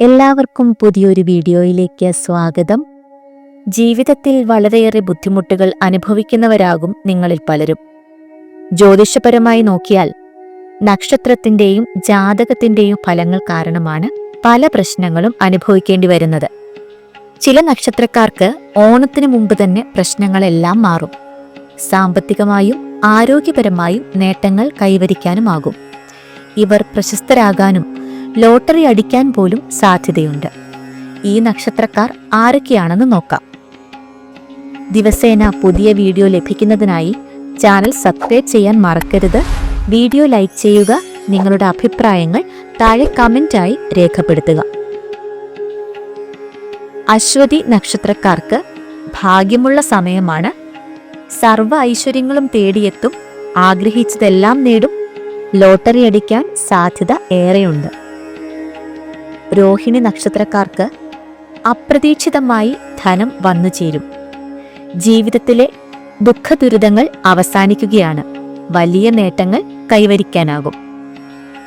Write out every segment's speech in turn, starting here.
എല്ലാവർക്കും പുതിയൊരു വീഡിയോയിലേക്ക് സ്വാഗതം. ജീവിതത്തിൽ വളരെയേറെ ബുദ്ധിമുട്ടുകൾ അനുഭവിക്കുന്നവരാകും നിങ്ങളിൽ പലരും. ജ്യോതിഷപരമായി നോക്കിയാൽ നക്ഷത്രത്തിന്റെയും ജാതകത്തിന്റെയും ഫലങ്ങൾ കാരണമാണ് പല പ്രശ്നങ്ങളും അനുഭവിക്കേണ്ടി വരുന്നത്. ചില നക്ഷത്രക്കാർക്ക് ഓണത്തിന് മുമ്പ് തന്നെ പ്രശ്നങ്ങളെല്ലാം മാറും. സാമ്പത്തികമായും ആരോഗ്യപരമായും നേട്ടങ്ങൾ കൈവരിക്കാനുമാകും. ഇവർ പ്രശസ്തരാകാനും ലോട്ടറി അടിക്കാൻ പോലും സാധ്യതയുണ്ട്. ഈ നക്ഷത്രക്കാർ ആരൊക്കെയാണെന്ന് നോക്കാം. ദിവസേന പുതിയ വീഡിയോ ലഭിക്കുന്നതിനായി ചാനൽ സബ്സ്ക്രൈബ് ചെയ്യാൻ മറക്കരുത്. വീഡിയോ ലൈക്ക് ചെയ്യുക നിങ്ങളുടെ അഭിപ്രായങ്ങൾ താഴെ കമന്റായി രേഖപ്പെടുത്തുക. അശ്വതി നക്ഷത്രക്കാർക്ക് ഭാഗ്യമുള്ള സമയമാണ്. സർവ ഐശ്വര്യങ്ങളും തേടിയെത്തും ആഗ്രഹിച്ചതെല്ലാം നേടും ലോട്ടറി അടിക്കാൻ സാധ്യത ഏറെയുണ്ട്. രോഹിണി നക്ഷത്രക്കാർക്ക് അപ്രതീക്ഷിതമായി ധനം വന്നു ചേരും. ജീവിതത്തിലെ ദുഃഖദുരിതങ്ങൾ അവസാനിക്കുകയാണ്. വലിയ നേട്ടങ്ങൾ കൈവരിക്കാനാകും.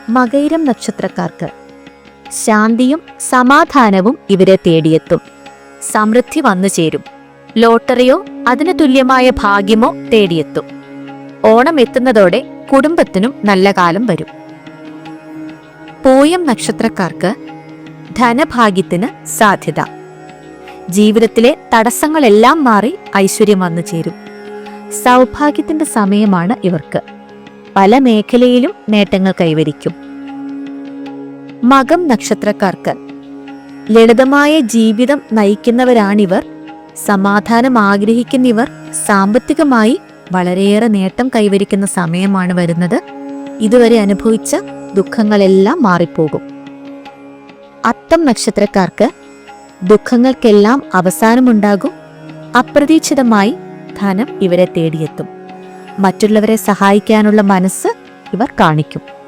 മകൈരം നക്ഷത്രക്കാർക്ക് ശാന്തിയും സമാധാനവും ഇവരെ തേടിയെത്തും. സമൃദ്ധി വന്നു ചേരും. ലോട്ടറിയോ അതിനു തുല്യമായ ഭാഗ്യമോ തേടിയെത്തും. ഓണം എത്തുന്നതോടെ കുടുംബത്തിനും നല്ല കാലം വരും. പൂയം നക്ഷത്രക്കാർക്ക് ധനഭാഗ്യത്തിന് സാധ്യത. ജീവിതത്തിലെ തടസ്സങ്ങളെല്ലാം മാറി ഐശ്വര്യം വന്നു ചേരും. സൗഭാഗ്യത്തിന്റെ സമയമാണ് ഇവർക്ക്. പല മേഖലയിലും നേട്ടങ്ങൾ കൈവരിക്കും. മകം നക്ഷത്രക്കാർക്ക്. ലളിതമായ ജീവിതം നയിക്കുന്നവരാണിവർ. സമാധാനം ആഗ്രഹിക്കുന്നിവർ സാമ്പത്തികമായി വളരെയേറെ നേട്ടം കൈവരിക്കുന്ന സമയമാണ് വരുന്നത്. ഇതുവരെ അനുഭവിച്ച ദുഃഖങ്ങളെല്ലാം മാറിപ്പോകും. അത്തം നക്ഷത്രക്കാർക്ക് ദുഃഖങ്ങൾക്കെല്ലാം അവസാനമുണ്ടാകും. അപ്രതീക്ഷിതമായി ധനം ഇവരെ തേടിയെത്തും. മറ്റുള്ളവരെ സഹായിക്കാനുള്ള മനസ്സ് ഇവർ കാണിക്കും.